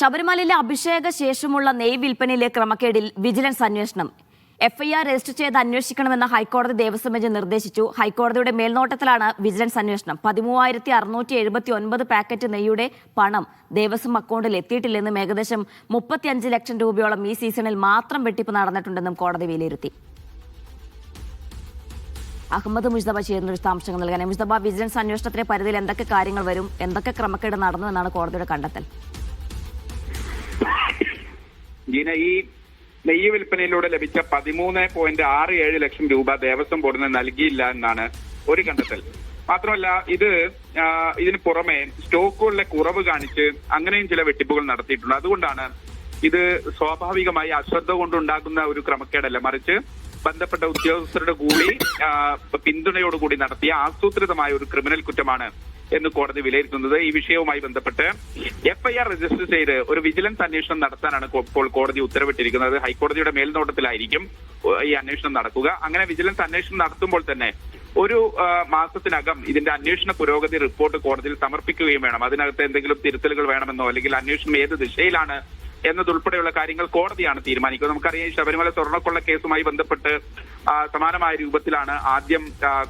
ശബരിമലയിലെ അഭിഷേക ശേഷമുള്ള നെയ് വിൽപ്പനയിലെ ക്രമക്കേടിൽ വിജിലൻസ് അന്വേഷണം. എഫ്ഐആർ രജിസ്റ്റർ ചെയ്ത് അന്വേഷിക്കണമെന്ന് ഹൈക്കോടതി ദേവസ്വം ബെഞ്ച് നിർദ്ദേശിച്ചു. ഹൈക്കോടതിയുടെ മേൽനോട്ടത്തിലാണ് വിജിലൻസ് അന്വേഷണം. പതിമൂവായിരത്തി അറുന്നൂറ്റി എഴുപത്തി ഒൻപത് പാക്കറ്റ് നെയ്യുടെ പണം ദേവസ്വം അക്കൗണ്ടിൽ എത്തിയിട്ടില്ലെന്നും ഏകദേശം മുപ്പത്തിയഞ്ച് ലക്ഷം രൂപയോളം ഈ സീസണിൽ മാത്രം വെട്ടിപ്പ് നടന്നിട്ടുണ്ടെന്നും കോടതി വിലയിരുത്തി. അഹമ്മദ് മുസ്തഫ ചേരുന്ന വിശദാംശങ്ങൾ നൽകാൻ. മുസ്തഫ വിജിലൻസ് അന്വേഷണത്തിന്റെ പരിധിയിൽ എന്തൊക്കെ കാര്യങ്ങൾ വരും? എന്തൊക്കെ ക്രമക്കേട് നടന്നു എന്നാണ് കോടതിയുടെ കണ്ടെത്തൽ. ജീന ഈ നെയ്യ് വിൽപ്പനയിലൂടെ ലഭിച്ച പതിമൂന്ന് പോയിന്റ് ആറ് ഏഴ് ലക്ഷം രൂപ ദേവസ്വം ബോർഡിന് നൽകിയില്ല എന്നാണ് ഒരു കണ്ടെത്തൽ. മാത്രമല്ല ഇത് ഇതിന് പുറമെ സ്റ്റോക്കുകളിലെ കുറവ് കാണിച്ച് അങ്ങനെയും ചില വെട്ടിപ്പുകൾ നടത്തിയിട്ടുണ്ട്. അതുകൊണ്ടാണ് ഇത് സ്വാഭാവികമായി അശ്രദ്ധ കൊണ്ടുണ്ടാകുന്ന ഒരു ക്രമക്കേടല്ല. മറിച്ച് ബന്ധപ്പെട്ട ഉദ്യോഗസ്ഥരുടെ കൂടി പിന്തുണയോടുകൂടി നടത്തിയ ആസൂത്രിതമായ ഒരു ക്രിമിനൽ കുറ്റമാണ് എന്ന് കോടതി വിലയിരുത്തുന്നത് ഈ വിഷയവുമായി ബന്ധപ്പെട്ട് എഫ്ഐആർ രജിസ്റ്റർ ചെയ്ത് ഒരു വിജിലൻസ് അന്വേഷണം നടത്താനാണ് ഇപ്പോൾ കോടതി ഉത്തരവിട്ടിരിക്കുന്നത്. ഹൈക്കോടതിയുടെ മേൽനോട്ടത്തിലായിരിക്കും ഈ അന്വേഷണം നടക്കുക. അങ്ങനെ വിജിലൻസ് അന്വേഷണം നടത്തുമ്പോൾ തന്നെ ഒരു മാസത്തിനകം ഇതിന്റെ അന്വേഷണ പുരോഗതി റിപ്പോർട്ട് കോടതിയിൽ സമർപ്പിക്കുകയും വേണം. അതിനകത്ത് എന്തെങ്കിലും തിരുത്തലുകൾ വേണമെന്നോ അല്ലെങ്കിൽ അന്വേഷണം ഏത് ദിശയിലാണ് എന്നതുൾപ്പെടെയുള്ള കാര്യങ്ങൾ കോടതിയാണ് തീരുമാനിക്കുന്നത്. നമുക്കറിയാം ശബരിമല സ്വർണക്കൊള്ള കേസുമായി ബന്ധപ്പെട്ട് സമാനമായ രൂപത്തിലാണ് ആദ്യം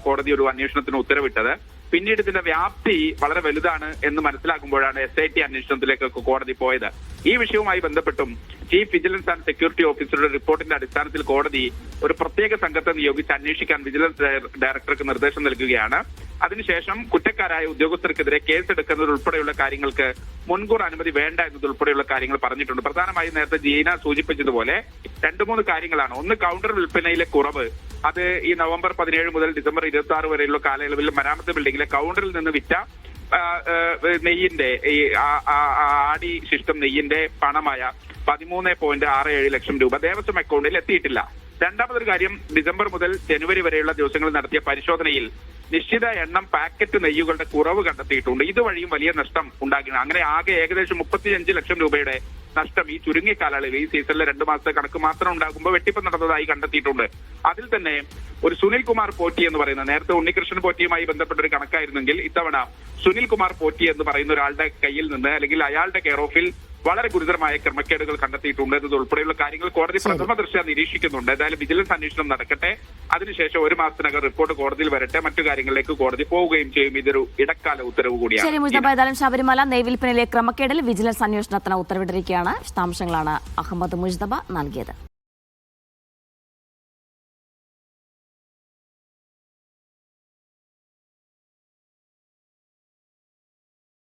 കോടതി ഒരു അന്വേഷണത്തിന് ഉത്തരവിട്ടത്. പിന്നീട് ഇതിന്റെ വ്യാപ്തി വളരെ വലുതാണ് എന്ന് മനസ്സിലാക്കുമ്പോഴാണ് എസ് ഐ ടി അന്വേഷണത്തിലേക്കൊക്കെ കോടതി പോയത്. ഈ വിഷയവുമായി ബന്ധപ്പെട്ടും ചീഫ് വിജിലൻസ് ആൻഡ് സെക്യൂരിറ്റി ഓഫീസറുടെ റിപ്പോർട്ടിന്റെ അടിസ്ഥാനത്തിൽ കോടതി ഒരു പ്രത്യേക സംഘത്തെ നിയോഗിച്ച് അന്വേഷിക്കാൻ വിജിലൻസ് ഡയറക്ടർക്ക് നിർദ്ദേശം നൽകുകയാണ്. അതിനുശേഷം കുറ്റക്കാരായ ഉദ്യോഗസ്ഥർക്കെതിരെ കേസെടുക്കുന്നത് ഉൾപ്പെടെയുള്ള കാര്യങ്ങൾക്ക് മുൻകൂർ അനുമതി വേണ്ട എന്നതുൾപ്പെടെയുള്ള കാര്യങ്ങൾ പറഞ്ഞിട്ടുണ്ട്. പ്രധാനമായും നേരത്തെ ജീന സൂചിപ്പിച്ചതുപോലെ രണ്ടു മൂന്ന് കാര്യങ്ങളാണ്. ഒന്ന് കൗണ്ടർ വിൽപ്പനയിലെ കുറവ് അത് ഈ നവംബർ പതിനേഴ് മുതൽ ഡിസംബർ ഇരുപത്തി ആറ് വരെയുള്ള കാലയളവിൽ മരാമത്ത് ബിൽഡിംഗിലെ കൗണ്ടറിൽ നിന്ന് വിറ്റ നെയ്യിന്റെ ഈ ആടി ശിഷ്ടം നെയ്യിന്റെ പണമായ പതിമൂന്ന് പോയിന്റ് ആറ് ഏഴ് ലക്ഷം രൂപ ദേവസ്വം അക്കൗണ്ടിൽ എത്തിയിട്ടില്ല. രണ്ടാമതൊരു കാര്യം ഡിസംബർ മുതൽ ജനുവരി വരെയുള്ള ദിവസങ്ങളിൽ നടത്തിയ പരിശോധനയിൽ നിശ്ചിത എണ്ണം പാക്കറ്റ് നെയ്യുകളുടെ കുറവ് കണ്ടെത്തിയിട്ടുണ്ട്. ഇതുവഴിയും വലിയ നഷ്ടം ഉണ്ടാകുന്നു അങ്ങനെ ആകെ ഏകദേശം മുപ്പത്തിയഞ്ച് ലക്ഷം രൂപയുടെ നഷ്ടം ഈ ചുരുങ്ങിയ കാലയളവിൽ ഈ സീസണിലെ രണ്ടു മാസത്തെ കണക്ക് മാത്രം ഉണ്ടാകുമ്പോൾ വെട്ടിപ്പ് നടന്നതായി കണ്ടെത്തിയിട്ടുണ്ട്. അതിൽ തന്നെ ഒരു സുനിൽ കുമാർ പോറ്റി എന്ന് പറയുന്ന നേരത്തെ ഉണ്ണികൃഷ്ണൻ പോറ്റിയുമായി ബന്ധപ്പെട്ട ഒരു കണക്കായിരുന്നെങ്കിൽ ഇത്തവണ സുനിൽ കുമാർ പോറ്റി എന്ന് പറയുന്ന ഒരാളുടെ കയ്യിൽ നിന്ന് അല്ലെങ്കിൽ അയാളുടെ കെയർ ഓഫിൽ വളരെ ഗുരുതരമായ ക്രമക്കേടുകൾ കണ്ടെത്തിയിട്ടുണ്ട് എന്നത് ഉൾപ്പെടെയുള്ള കാര്യങ്ങൾ കോടതി പ്രഥമ ദൃശ്യ നിരീക്ഷിക്കുന്നുണ്ട്. എന്തായാലും വിജിലൻസ് അന്വേഷണം നടക്കട്ടെ. അതിനുശേഷം ഒരു മാസത്തിനകം റിപ്പോർട്ട് കോടതിയിൽ വരട്ടെ. മറ്റു കാര്യങ്ങളിലേക്ക് കോടതി പോവുകയും ചെയ്യും. ഇതൊരു ഇടക്കാല ഉത്തരവ് കൂടിയാണ്. ഏതായാലും ശബരിമല നെയ് വിൽപ്പനയിലെ ക്രമക്കേടിൽ വിജിലൻസ് അന്വേഷണത്തിന് ഉത്തരവിട്ടിരിക്കുകയാണ്. വിശദാംശങ്ങളാണ് അഹമ്മദ് മുജ്തബ നൽകിയത്.